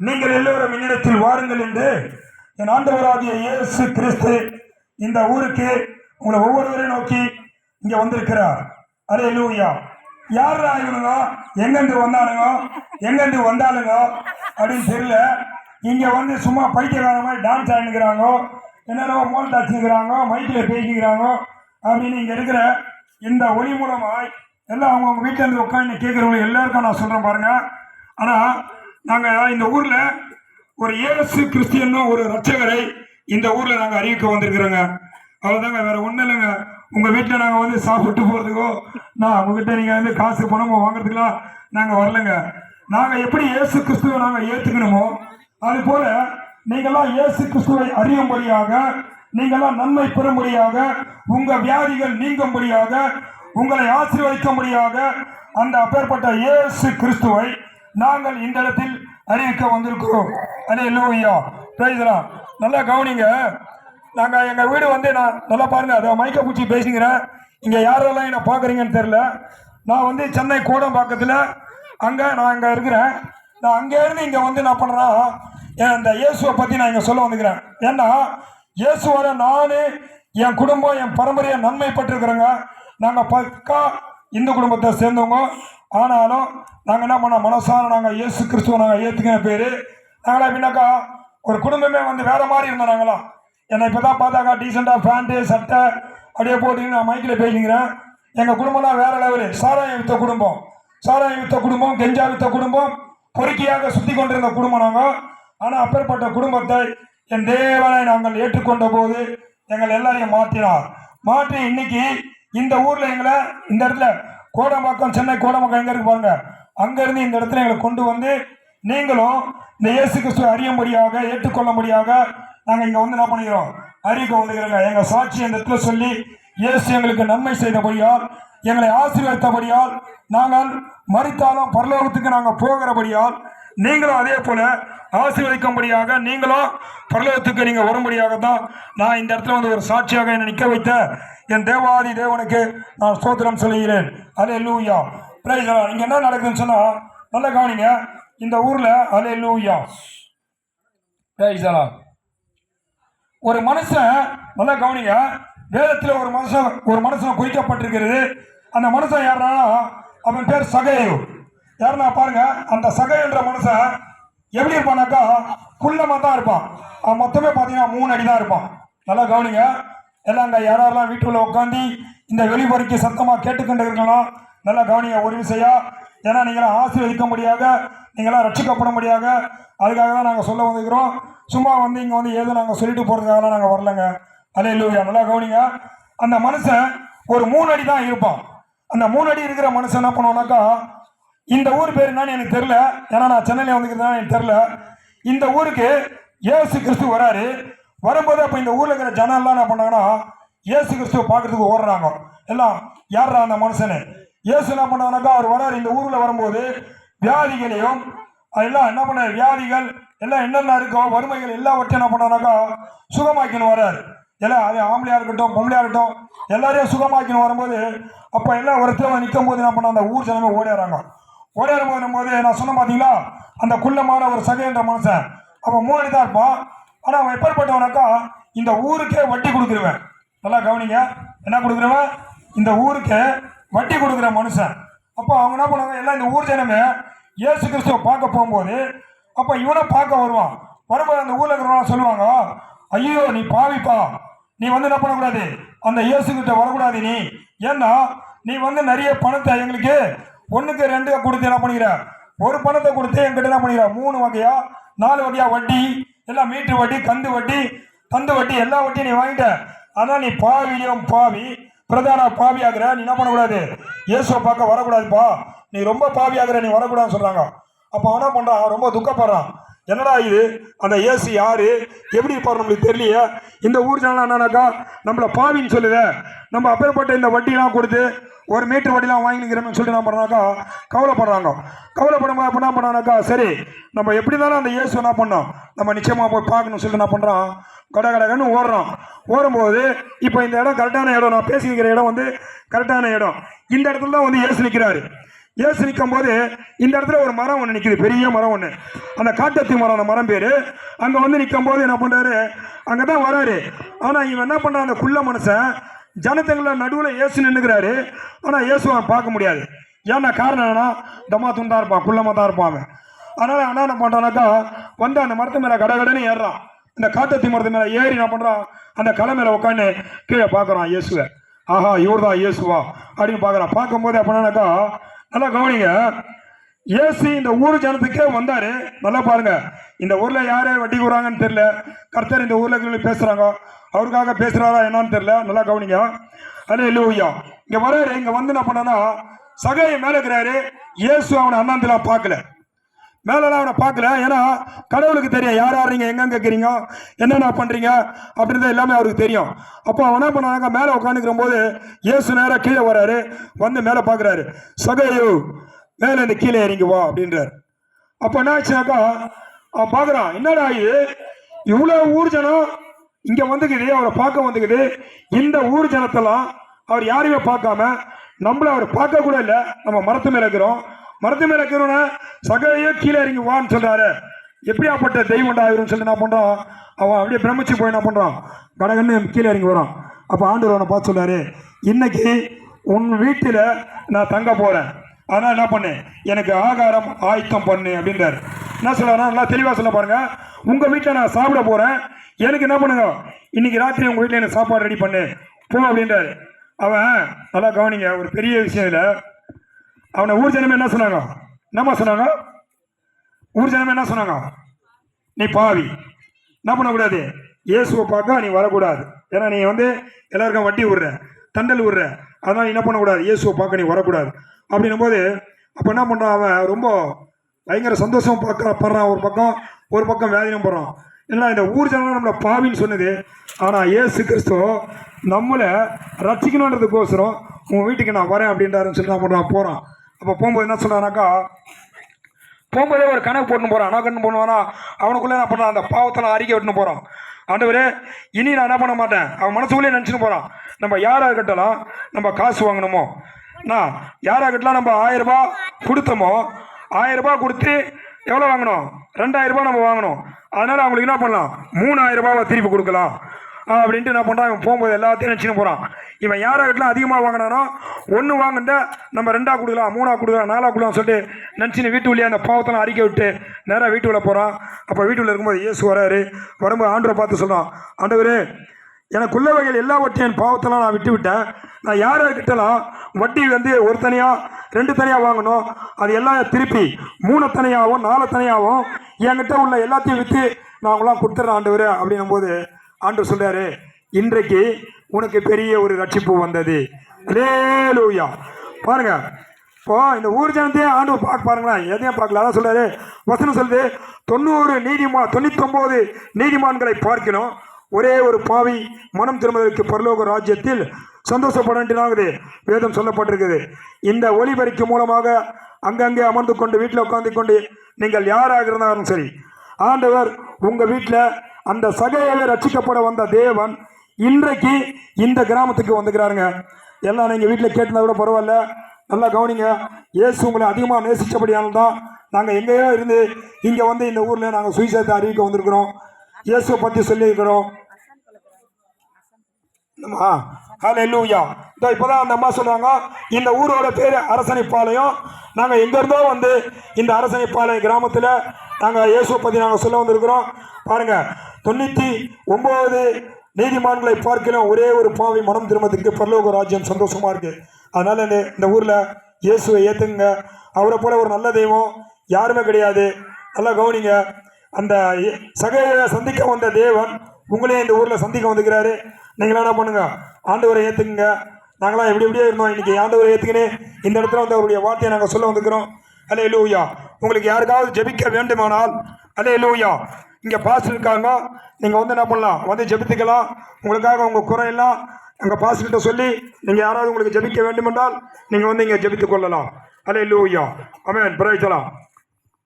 நீங்கள் எல்லோரும் என்னிடத்தில் வாருங்கள் என்று என் ஆண்டவராகிய இயேசு கிறிஸ்து இந்த ஊருக்கு உங்களை ஒவ்வொருவரையும் நோக்கி இங்க வந்திருக்கிறார். அரே லூயா யார் இவனுங்க? எங்கேருந்து வந்தானுங்க? எங்கேருந்து வந்தாலுங்க அப்படின்னு தெரியல. இங்க வந்து சும்மா பைத்தியக்கார மாதிரி டான்ஸ் ஆடினுக்கிறாங்க என்னென்ன மோல் தாச்சுக்கிறாங்க மைக்கில் பேசிக்கிறாங்க அப்படின்னு இங்க இருக்கிற இந்த ஒளி மூலமாய் எல்லாம் அவங்கவுங்க வீட்டிலேருந்து உட்காந்து கேட்குறவங்க எல்லாருக்கும் நான் சொல்கிறேன் பாருங்க. ஆனால் நாங்கள் இந்த ஊரில் ஒரு இயேசு கிறிஸ்டியன்னு ஒரு ரட்சகரை இந்த ஊரில் நாங்கள் அறிவிக்க வந்திருக்கிறோங்க. அவ்வளோதாங்க வேற ஒன்றும் இல்லைங்க. உங்கள் வீட்டில் நாங்கள் வந்து சாப்பிட்டு போகிறதுக்கோ நான் உங்ககிட்ட நீங்கள் வந்து காசு பணமோ வாங்குறதுக்கெல்லாம் நாங்கள் வரலங்க. நாங்கள் எப்படி இயேசு கிறிஸ்துவை நாங்கள் ஏற்றுக்கணுமோ அது போல நீங்களாம் இயேசு கிறிஸ்துவை அறியும்படியாக நீங்களாம் நன்மை பெறும்படியாக உங்கள் வியாதிகள் நீங்கும்படியாக உங்களை ஆசீர்வதிக்கும்படியாக அந்த அப்பேற்பட்ட இயேசு கிறிஸ்துவை நாங்கள் இந்த இடத்தில் அறிவிக்க வந்திருக்கிறோம். அலே லூயா பேசுகிறோம் நல்லா கவனிங்க. நாங்கள் எங்கள் வீடு வந்து நான் நல்லா பாருங்கள் அதை மைக்க பூச்சி பேசிக்கிறேன். இங்கே யாரெல்லாம் என்னை பார்க்குறீங்கன்னு தெரில நான் வந்து சென்னை கோடம்பாக்கத்தில் அங்கே நான் இங்கே இருக்கிறேன். நான் அங்கேருந்து இங்கே வந்து என்ன பண்ணுறேன். இந்த இயேசுவை பற்றி நான் இங்கே சொல்ல வந்துக்கிறேன். ஏன்னா இயேசுவோட நான் என் குடும்பம் என் பரம்பரையை நன்மை பெற்றிருக்கிறோங்க நாங்கள் பக்கா இந்து குடும்பத்தை சேர்ந்தவங்க. ஆனாலும் நாங்கள் என்ன பண்ணோம்? மனசார நாங்கள் இயேசு கிறிஸ்துவ நாங்கள் ஏற்றுக்கிற பேர் நாங்களா எப்படின்னாக்கா ஒரு குடும்பமே வந்து வேறு மாதிரி இருந்தோம் நாங்களாம். என்னை இப்போ தான் பார்த்தாக்கா டீசெண்டாக பேண்ட்டு சட்டை அப்படியே போட்டு நான் மைக்கில் பேசிக்கிறேன். எங்கள் குடும்பம்லாம் வேற லெவலு சாராயம் வித்த குடும்பம். சாராயம் வித்த குடும்பம் கெஞ்சா வித்த குடும்பம் பொறுக்கியாக சுற்றி கொண்டிருந்த குடும்பம் நாங்கள் ஆனால் அப்பேற்பட்ட குடும்பத்தை என் தேவனை நாங்கள் ஏற்றுக்கொண்ட போது எங்கள் எல்லாரையும் மாற்றினார். மாற்றி இன்னைக்கு இந்த ஊரில் எங்களை இந்த இடத்துல கோடம்பாக்கம் சென்னை கோடம்பாக்கம் எங்கே இருக்கு பாருங்க. அங்கேருந்து இந்த இடத்துல எங்களை கொண்டு வந்து நீங்களும் இந்த இயேசு கிறிஸ்துவை அறியும்படியாக ஏற்றுக்கொள்ளும்படியாக நாங்கள் இங்கே வந்து என்ன பண்ணிக்கிறோம்? அறிவிக்க வந்துக்கிறோங்க. எங்கள் சாட்சி அந்த இடத்துல சொல்லி இயேசு எங்களுக்கு நன்மை செய்தபடியால் எங்களை ஆசீர்வதித்தபடியால் நாங்கள் மறித்தாலும் பரலோகத்துக்கு நாங்கள் போகிறபடியால் நீங்களும் அதே போல ஆசீர்வதிக்கும்படியாக நீங்களும் பரலோகத்துக்கு நீங்கள் வரும்படியாக தான் நான் இந்த இடத்துல வந்து ஒரு சாட்சியாக என்னை நிற்க வைத்த என் தேவாதி தேவனுக்கு நான் சோத்திரம் சொல்லுகிறேன். அலே லூயா பிரைஸ் இங்கே என்ன நடக்குதுன்னு சொன்னால் நல்லா கவனிங்க. இந்த ஊரில் அலே லூயா பிரைஸ் ஒரு மனுஷன் நல்லா கவனிங்க. வேதத்தில் ஒரு மனுஷன் ஒரு மனுஷன் குறிக்கப்பட்டிருக்கிறது. அந்த மனுஷன் யாருன்னா அவன் பேர் சகையு. யாருன்னா பாருங்க அந்த சகைன்ற மனுஷன் எப்படி இருப்பானாக்கா குள்ளமாக தான் இருப்பான். அவன் மொத்தமே பார்த்தீங்கன்னா மூணு அடி தான் இருப்பான். நல்லா கவனிங்க. எல்லாம் அங்கே யாரெல்லாம் வீட்டுக்குள்ள உட்காந்து இந்த வெளிவரிக்கை சத்தமாக கேட்டுக்கொண்டு இருக்கலாம் நல்லா கவனிங்க ஒரு விஷயா ஏன்னா நீங்களாம் ஆசீர்வதிக்கும்படியாக நீங்களாம் ரட்சிக்கப்பட முடியாத அதுக்காக தான் நாங்கள் சொல்ல வந்துக்கிறோம் சும்மா வந்து இங்கே வந்து ஏதோ நாங்கள் சொல்லிட்டு போகிறதுக்காகலாம் நாங்கள் வரலங்க. அலே இல்லையா நல்லா கவனிங்க. அந்த மனுஷன் ஒரு மூணு அடி தான் இருப்பான். அந்த மூணு அடி இருக்கிற மனுஷன் என்ன பண்ணுவோம்னாக்கா இந்த ஊர் பேர் என்னன்னு எனக்கு தெரில ஏன்னா நான் சென்னையில் வந்துக்கிறதுனால எனக்கு தெரில இந்த ஊருக்கு ஏசு கிறிஸ்து வராரு. வரும்போது அப்போ இந்த ஊரில் இருக்கிற ஜனம் எல்லாம் என்ன பண்ணாங்கன்னா இயேசு கிறிஸ்துவ பார்க்கறதுக்கு ஓடுறாங்க. எல்லாம் யாரா அந்த மனுஷனு? இயேசு என்ன பண்ணாங்கனாக்கா அவர் வராரு இந்த ஊரில் வரும்போது வியாதிகளையும் எல்லாம் என்ன பண்ண வியாதிகள் எல்லாம் என்னென்ன இருக்கோ வறுமைகள் எல்லாவற்றையும் என்ன பண்ணானாக்கா சுகமாக்கின்னு வராரு. எல்லாம் அது ஆம்பளையாக இருக்கட்டும் பொம்பளையாக இருக்கட்டும் எல்லாரையும் சுகமாக்கின்னு வரும்போது அப்போ எல்லாம் ஒருத்தர் நிற்கும் போது என்ன பண்ண அந்த ஊர் ஜனமே ஓடிடுறாங்க ஓடிடும் போது நான் சொன்ன பார்த்தீங்களா அந்த குள்ளமான ஒரு சகைன்ற மனுஷன். அப்போ மூணு தான் இருப்பான். ஆனால் அவன் எப்பேற்பட்டவனாக்கா இந்த ஊருக்கே வட்டி கொடுக்குறவன். நல்லா கவனிங்க. என்ன கொடுக்குறவன்? இந்த ஊருக்கு வட்டி கொடுக்குற மனுஷன். அப்போ அவங்க என்ன பண்ணுவாங்க? எல்லாம் இந்த ஊர் ஜனமே இயேசு கிறிஸ்துவை பார்க்க போகும்போது அப்போ இவனை பார்க்க வருவான். வரும்போது அந்த ஊரில் இருக்கிறவங்க சொல்லுவாங்க ஐயோ நீ பாவிப்பா. நீ வந்து என்ன பண்ணக்கூடாது? அந்த இயேசு கிட்ட வரக்கூடாது நீ. ஏன்னா நீ வந்து நிறைய பணத்தை எங்களுக்கு ஒன்றுக்கு ரெண்டு கொடுத்து என்ன பண்ணிக்கிற? ஒரு பணத்தை கொடுத்து என்கிட்ட என்ன பண்ணிக்கிற? மூணு வகையா நாலு வகையா வட்டி எல்லாம் மீட்டர் வட்டி கந்து வட்டி தந்து வட்டி எல்லா வட்டியும் நீ வாங்கிட்ட. ஆனால் நீ பாவியம் பாவி பிரதான பாவி ஆகிற. நீ என்ன பண்ணக்கூடாது? இயேசுவை பார்க்க வரக்கூடாதுப்பா. நீ ரொம்ப பாவி ஆகிற நீ வரக்கூடாதுன்னு சொல்கிறாங்க அப்போ என்ன பண்ணுறான் ரொம்ப துக்கப்படுறான். என்னடா இது? அந்த இயேசு யாரு? எப்படி இருப்பார் நம்மளுக்கு தெரியலையே. இந்த ஊர் ஜனலாம் என்னன்னாக்கா நம்மளை பாவின்னு சொல்லுது. நம்ம அப்பேற்பட்ட இந்த வட்டிலாம் கொடுத்து ஒரு மீட்டர் வட்டிலாம் வாங்கிக்கிறோம்னு சொல்லிட்டு என்ன பண்ணுறாக்கா கவலைப்படுறாங்க. கவலைப்படும் போது என்ன பண்ணானாக்கா சரி நம்ம எப்படி தானே அந்த இயேசு என்ன பண்ணோம் நம்ம நிச்சயமாக போய் பார்க்கணும்னு சொல்லிட்டு என்ன பண்ணுறோம் கடை கடகன்னு ஓடுறோம் ஓடும்போது இப்போ இந்த இடம் கரெக்டான இடம் நான் பேசிக்கிற இடம் வந்து கரெக்டான இடம். இந்த இடத்துல தான் வந்து இயேசு நிற்கிறாரு இயேசு நிற்கும் போது இந்த இடத்துல ஒரு மரம் ஒன்று நிற்கிது பெரிய மரம் ஒன்று அந்த காட்டத்தி மரம் அந்த மரம் பேர். அங்கே வந்து நிற்கும் போது என்ன பண்ணுறாரு அங்கே தான் வராரு. ஆனால் இவன் என்ன பண்ணுறான் அந்த குள்ள மனுஷன் ஜனத்தங்கள நடுவில் இயேசு நின்றுக்கிறாரு ஆனால் இயேசுவை பார்க்க முடியாது. ஏன்னா காரணம் என்னன்னா தம்மா துண்டா இருப்பான் குள்ளமாக தான் இருப்பான் அவன். அதனால் அண்ணா என்ன பண்ணுறானாக்கா வந்து அந்த மரத்து மேலே கடகடன்னு ஏறுறான். இந்த காட்டத்தி மரத்து மேலே ஏறி என்ன பண்ணுறான் அந்த களை மேலே உட்காந்து கீழே பார்க்குறான் இயேசுவை. ஆஹா இவர் தான் இயேசுவா அப்படின்னு பார்க்குறான். பார்க்கும்போது அப்படின்னாக்கா நல்லா கவனிங்க. இயேசு இந்த ஊர் ஜனத்துக்கே வந்தார். நல்லா பாருங்க. இந்த ஊர்ல யாரு வட்டி கூறாங்கன்னு தெரியல. கர்த்தர் இந்த ஊர்ல இருக்கிறவங்க பேசுறாங்க. அவருக்காக பேசுறாரா என்னன்னு தெரியல. நல்லா கவனிங்க. அதே இல்லையா இங்க வர்றாரு. இங்க வந்து என்ன பண்ணனா சகையை மேல இருக்கிறாரு. இயேசு அவனை அண்ணாந்தெல்லாம் பார்க்கல. மேலெல்லாம் அவனை பார்க்கல. ஏன்னா கடவுளுக்கு தெரியும். யார் யார் நீங்கள் எங்கெங்க இருக்கிறீங்க? என்னென்ன பண்ணுறீங்க அப்படின்றது எல்லாமே அவருக்கு தெரியும். அப்போ அவன் என்ன பண்ணாங்க மேலே உட்காந்துக்கிற போது இயேசு நேராக கீழே வராரு வந்து மேலே பார்க்குறாரு. சகையோ மேலே இந்த கீழே இறங்கி வா அப்படின்றார். அப்போ என்ன ஆச்சுனாக்கா அவன் பார்க்குறான் என்னடா இது? இவ்வளோ ஊர் ஜனம் இங்கே வந்துக்குது அவரை பார்க்க வந்துக்குது. இந்த ஊர் ஜனத்தெல்லாம் அவர் யாரையுமே பார்க்காம நம்மள அவர் பார்க்க கூட இல்லை. நம்ம மரத்து மேலே இருக்கிறோம். மரத்து மேலே இருக்கிறோன்னா சகையோ கீழே இறங்கி வான்னு சொல்றாரு. எப்படியாப்பட்ட தெய்வம்டா இவருன்னு சொல்லி என்ன பண்ணுறான் அவன் அப்படியே பிரமிச்சு போய் என்ன பண்ணுறான் கடகன்னு கீழே இறங்கி வரான். அப்போ ஆண்டவர் அவனை பார்த்து சொல்றாரு இன்னைக்கு உன் வீட்டில் நான் தங்க போகிறேன் அதனால் என்ன பண்ணு? எனக்கு ஆகாரம் ஆயத்தம் பண்ணு அப்படின்றாரு. என்ன சொல்றாருன்னா நல்லா தெளிவாக சொல்ல பாருங்கள் உங்கள் வீட்டில் நான் சாப்பிட போகிறேன் எனக்கு என்ன பண்ணுங்க? இன்னைக்கு ராத்திரி உங்கள் வீட்டில் எனக்கு சாப்பாடு ரெடி பண்ணு. போ அப்படின்றாரு. அவன் நல்லா கவனிங்க ஒரு பெரிய விஷயம் இல்லை. அவனை ஊர் ஜனமே என்ன சொன்னாங்க? என்னம்மா சொன்னாங்க? ஊர் ஜனமே என்ன சொன்னாங்க? நீ பாவி. என்ன பண்ணக்கூடாது? இயேசுவை பார்க்க நீ வரக்கூடாது. ஏன்னா நீ வந்து எல்லாருக்கும் வட்டி விடுற தண்டல் விடுற. அதனால் என்ன பண்ணக்கூடாது? இயேசுவை பார்க்க நீ வரக்கூடாது. அப்படின்னும் போது அப்போ என்ன பண்ணுறான் அவன்? ரொம்ப பயங்கர சந்தோஷம் பார்க்க படுறான். ஒரு பக்கம் ஒரு பக்கம் வேதனையும் போடுறான். ஏன்னா இந்த ஊர் ஜனங்கள் நம்மளை பாவின்னு சொன்னது? ஆனால் ஏசு கிறிஸ்துவ நம்மளை ரசிக்கணுன்றதுக்கோசரம் உன் வீட்டுக்கு நான் வரேன் அப்படின்றாருன்னு சொல்லி நான் பண்ணுறான் போகிறான் அப்போ போகும்போது என்ன சொல்கிறானாக்கா போகும்போதே ஒரு கணக்கு போட்டுன்னு போகிறான் என்ன கண்ணு பண்ணுவானா? அவனுக்குள்ளே என்ன பண்ணுறான் அந்த பாவத்தில் அறிக்கை விட்டுன்னு போகிறான் ஆண்டவரே இனி நான் என்ன பண்ண மாட்டேன்? அவன் மனசுக்குள்ளே நினச்சின்னு போகிறான் நம்ம யாராக கட்டலாம்? நம்ம காசு வாங்கணுமோ? நான் யாராக கட்டலாம் நம்ம ஆயிரம் கொடுத்தோமோ ஆயிரம் கொடுத்து எவ்வளோ வாங்கணும்? ரெண்டாயிரம் நம்ம வாங்கணும். அதனால் அவங்களுக்கு என்ன பண்ணலாம்? மூணாயிரம் ரூபாவை திருப்பி கொடுக்கலாம். அப்படின்ட்டு என்ன பண்ணுறான் அவன் போகும்போது எல்லாத்தையும் நினச்சின்னு போகிறான் இவன் யாராகட்டலாம் அதிகமாக வாங்கினானோ ஒன்று வாங்கிட்ட நம்ம ரெண்டாக கொடுக்கலாம் மூணாக கொடுக்கலாம் நாலாக கொடுக்கலாம் சொல்லிட்டு நினச்சின்னு வீட்டு உள்ளே அந்த பாவத்தெல்லாம் அறிக்கை விட்டு நேராக வீட்டுக்குள்ளே போகிறான் அப்போ வீட்டுக்குள்ளே இருக்கும்போது இயேசு வராரு. வரும்போது ஆண்டவரை பார்த்து சொல்கிறான் ஆண்டவர் எனக்குள்ள வகையில் எல்லாவற்றையும் பாவத்தெல்லாம் நான் விட்டு விட்டேன் நான் யார்கிட்டலாம் வட்டி வந்து ஒரு தனியாக ரெண்டு தனியாக வாங்கணும் அது எல்லாம் திருப்பி மூணு தனியாகவும் நாலு தனியாகவும் என்கிட்ட உள்ள எல்லாத்தையும் விற்று நான் அவங்களாம் கொடுத்துட்றேன் ஆண்டவர் அப்படின்னும் போது ஆண்டவர் சொல்கிறாரு இன்றைக்கு உனக்கு பெரிய ஒரு ரட்சிப்பு வந்தது. லேலூயா பாருங்க. இப்போ இந்த ஊர் ஜனத்தையே ஆண்டு பார்க்க பாருங்களேன் எதையும் பார்க்கல. அதான் சொல்றாரு. வசனம் சொல்லுது தொண்ணூறு நீதிமா தொண்ணூத்தொம்பது நீதிமான்களை பார்க்கணும். ஒரே ஒரு பாவி மனம் திரும்புவதற்கு பரலோக ராஜ்யத்தில் சந்தோஷப்படாங்குது வேதம் சொல்லப்பட்டிருக்குது. இந்த ஒளிபரிக்கு மூலமாக அங்கங்கே அமர்ந்து கொண்டு வீட்டில் உட்காந்து கொண்டு நீங்கள் யாராக இருந்தாலும் சரி ஆண்டவர் உங்கள் வீட்டில் அந்த சகையாவே ரட்சிக்கப்பட வந்த தேவன் இன்றைக்கு இந்த கிராமத்துக்கு வந்துக்கிறாருங்க எல்லாம் நீங்கள் வீட்டில் கேட்டிருந்தா கூட பரவாயில்ல. நல்லா கவனிங்க. இயேசு உங்களை அதிகமாக நேசித்தபடியால் தான் நாங்கள் எங்கேயோ இருந்து இங்கே வந்து இந்த ஊரில் நாங்கள் சுவிசேஷத்தை அறிவிக்க வந்திருக்கிறோம். இயேசுவை பற்றி சொல்லியிருக்கிறோம். ஆ ஹalleluya. இதோ இப்போதான் அந்த அம்மா சொல்கிறாங்க இந்த ஊரோட பேர் அரசனைப்பாளையம். நாங்கள் எங்கேருந்தோ வந்து இந்த அரசனைப்பாளையம் கிராமத்தில் நாங்கள் இயேசுவை பற்றி நாங்கள் சொல்ல வந்திருக்கிறோம். பாருங்க தொண்ணூற்றி ஒம்பது நீதிமான்களை பார்க்கலாம் ஒரே ஒரு பாவி மனம் திரும்பத்துக்கு பரலோக ராஜ்யம் சந்தோஷமாக இருக்கு. அதனால இந்த ஊரில் இயேசுவை ஏற்றுங்க அவரை போல ஒரு நல்ல தெய்வம் யாருமே கிடையாது. நல்லா கவனிங்க. அந்த சகையை சந்திக்க வந்த தேவன் உங்களையும் இந்த ஊரில் சந்திக்க வந்துக்கிறாரு நீங்களாம் என்ன பண்ணுங்க? ஆண்டவரை ஏற்றுக்குங்க நாங்களாம் எப்படி எப்படியே இருந்தோம். இன்றைக்கி ஆண்டவரை ஏற்றுக்கினே இந்த இடத்துல வந்து அவருடைய வார்த்தையை நாங்கள் சொல்ல வந்துக்கிறோம் அலே லூயா உங்களுக்கு யாருக்காவது ஜெபிக்க வேண்டுமானால் அலே லூயா இங்கே பாஸ்ட் இருக்காங்க. நீங்கள் வந்து என்ன பண்ணலாம்? வந்து ஜெபித்துக்கலாம். உங்களுக்காக உங்கள் குறையெல்லாம் எங்கள் பாஸ்கிட்ட சொல்லி நீங்கள் யாராவது உங்களுக்கு ஜெபிக்க வேண்டுமென்றால் நீங்கள் வந்து இங்கே ஜெபித்துக் கொள்ளலாம். அலே லூயா அமேன் பிரைச்சலாம்